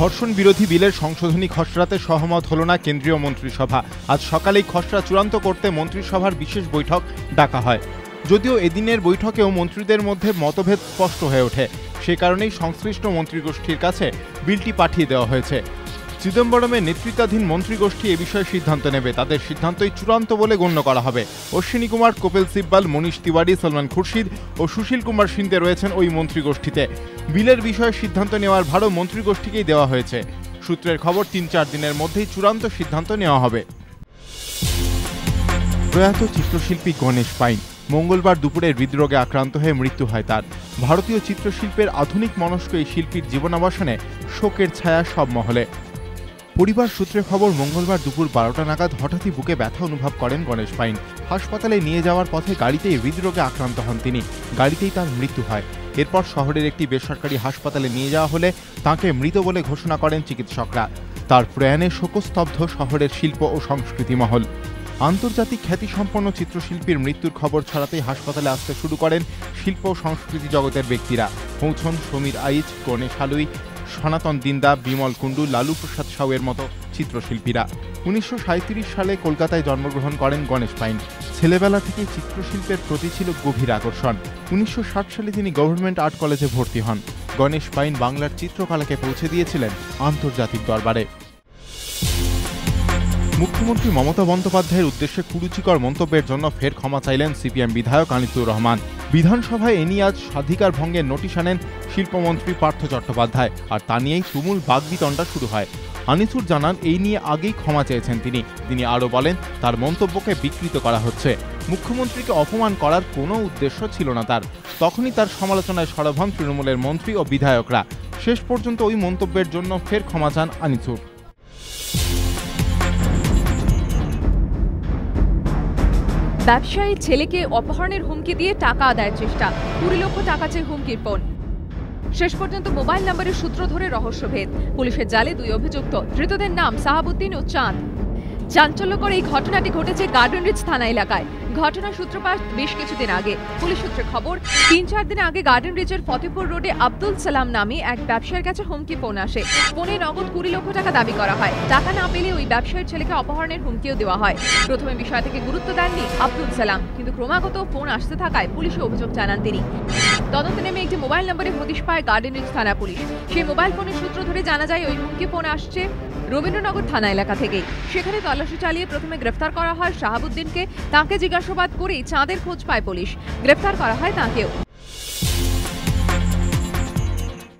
ধর্ষণ বিরোধী বিলের সংশোধনী খসড়াতে সহমত হল না কেন্দ্রীয় মন্ত্রিসভা। আজ সকালেই খসড়া চূড়ান্ত করতে মন্ত্রিসভার বিশেষ বৈঠক ডাকা হয়। যদিও এদিনের বৈঠকেও মন্ত্রীদের মধ্যে মতভেদ স্পষ্ট হয়ে ওঠে। সে কারণেই সংশ্লিষ্ট মন্ত্রীগোষ্ঠীর কাছে বিলটি পাঠিয়ে দেওয়া হয়েছে। চিদম্বরমের নেতৃত্বাধীন মন্ত্রীগোষ্ঠী এ বিষয়ে সিদ্ধান্ত নেবে। তাদের সিদ্ধান্তই চূড়ান্ত বলে গণ্য করা হবে। অশ্বিনী কুমার, কপিল সিব্বাল, মনীষ তিওয়ারি, সলমান খুরশিদ ও সুশীল কুমার সিন্দে রয়েছেন ওই মন্ত্রীগোষ্ঠীতে। বিলের বিষয়ে সিদ্ধান্ত নেওয়ার ভারও মন্ত্রীগোষ্ঠীকেই দেওয়া হয়েছে। সূত্রের খবর, তিন চার দিনের মধ্যেই চূড়ান্ত সিদ্ধান্ত নেওয়া হবে। প্রয়াত চিত্রশিল্পী গণেশ পাইন, মঙ্গলবার দুপুরে হৃদরোগে আক্রান্ত হয়ে মৃত্যু হয় তার। ভারতীয় চিত্রশিল্পের আধুনিক মনস্ক এই শিল্পীর জীবনাবসানে শোকের ছায়া সব মহলে। পরিবার সূত্রে খবর, মঙ্গলবার দুপুর বারোটা নাগাদ হঠাৎই বুকে ব্যথা অনুভব করেন গণেশ পাইন। হাসপাতালে নিয়ে যাওয়ার পথে গাড়িতেই হৃদরোগে আক্রান্ত হন তিনি। গাড়িতেই তার মৃত্যু হয়। এরপর শহরের একটি বেসরকারি হাসপাতালে নিয়ে যাওয়া হলে তাকে মৃত বলে ঘোষণা করেন চিকিৎসকরা। তার প্রয়াণে শোকস্তব্ধ শহরের শিল্প ও সংস্কৃতি মহল। আন্তর্জাতিক খ্যাতিসম্পন্ন চিত্রশিল্পীর মৃত্যুর খবর ছড়াতেই হাসপাতালে আসতে শুরু করেন শিল্প ও সংস্কৃতি জগতের ব্যক্তিরা। পৌঁছন সমীর আইচ, গণেশ হালুই সনাতন দিন্দা, বিমল কুণ্ডু, লালু প্রসাদ সাউয়ের মতো চিত্রশিল্পীরা। উনিশশো সাঁইত্রিশ সালে কলকাতায় জন্মগ্রহণ করেন গণেশ পাইন। ছেলেবেলা থেকে চিত্রশিল্পের প্রতি ছিল গভীর আকর্ষণ। উনিশশো সালে তিনি গভর্নমেন্ট আর্ট কলেজে ভর্তি হন। গণেশ পাইন বাংলার চিত্রকলাকে পৌঁছে দিয়েছিলেন আন্তর্জাতিক দরবারে। মুখ্যমন্ত্রী মমতা বন্দ্যোপাধ্যায়ের উদ্দেশ্যে কুরুচিকর মন্তব্যের জন্য ফের ক্ষমা চাইলেন সিপিএম বিধায়ক আনিসুর রহমান। বিধানসভায় এ নিয়ে আজ স্বাধিকার ভঙ্গের নোটিশ আনেন শিল্পমন্ত্রী পার্থ চট্টোপাধ্যায়। আর তা নিয়েই তুমুল বাগবিতণ্ডা শুরু হয়। আনিসুর জানান এই নিয়ে আগেই ক্ষমা চেয়েছেন তিনি। তিনি আরও বলেন, তার মন্তব্যকে বিকৃত করা হচ্ছে। মুখ্যমন্ত্রীকে অপমান করার কোনো উদ্দেশ্য ছিল না তার। তখনই তার সমালোচনায় সরব তৃণমূলের মন্ত্রী ও বিধায়করা। শেষ পর্যন্ত ওই মন্তব্যের জন্য ফের ক্ষমা চান আনিসুর ব্যবসায়ী ছেলেকে অপহরণের হুমকি দিয়ে টাকা আদায়ের চেষ্টা। কুড়ি লক্ষ টাকা চেয়ে হুমকির পণ। শেষ পর্যন্ত মোবাইল নম্বরের সূত্র ধরে রহস্যভেদ। পুলিশের জালে দুই অভিযুক্ত। ধৃতদের নাম সাহাবুদ্দিন ও চাঁদ। চাঞ্চল্যকর এই ঘটনাটি ঘটেছে গার্ডেন রিচ থানা এলাকায়। ঘটনার সূত্রপাত বেশ কিছুদিন আগে। পুলিশ সূত্রে খবর, তিন চার দিন আগে গার্ডেন রিচের ফতেপুর রোডে আব্দুল সালাম নামে এক ব্যবসায়ীর কাছে হুমকি ফোন আসে। ফোনে নগদ কুড়ি লক্ষ টাকা দাবি করা হয়। টাকা না পেলে ওই ব্যবসায়ীর ছেলেকে অপহরণের হুমকিও দেওয়া হয়। প্রথমে বিষয়টিকে গুরুত্ব দেননি আব্দুল সালাম, কিন্তু ক্রমাগত ফোন আসতে থাকায় পুলিশে অভিযোগ জানান তিনি। তদন্তে নেমে একটি মোবাইল নম্বরে হদিশ পায় গার্ডেন রিচ থানা পুলিশ। সেই মোবাইল ফোনের সূত্র ধরে জানা যায়, ওই হুমকি ফোন আসছে রবীন্দ্রনগর থানা এলাকা থেকে সেখানে তল্লাশি চালিয়ে প্রথমে গ্রেফতার করা হয় শাহাবুদ্দিনকে। তাকে জিজ্ঞাসাবাদ করেই চাঁদের খোঁজ পায় পুলিশ। গ্রেফতার করা হয় তাকেও।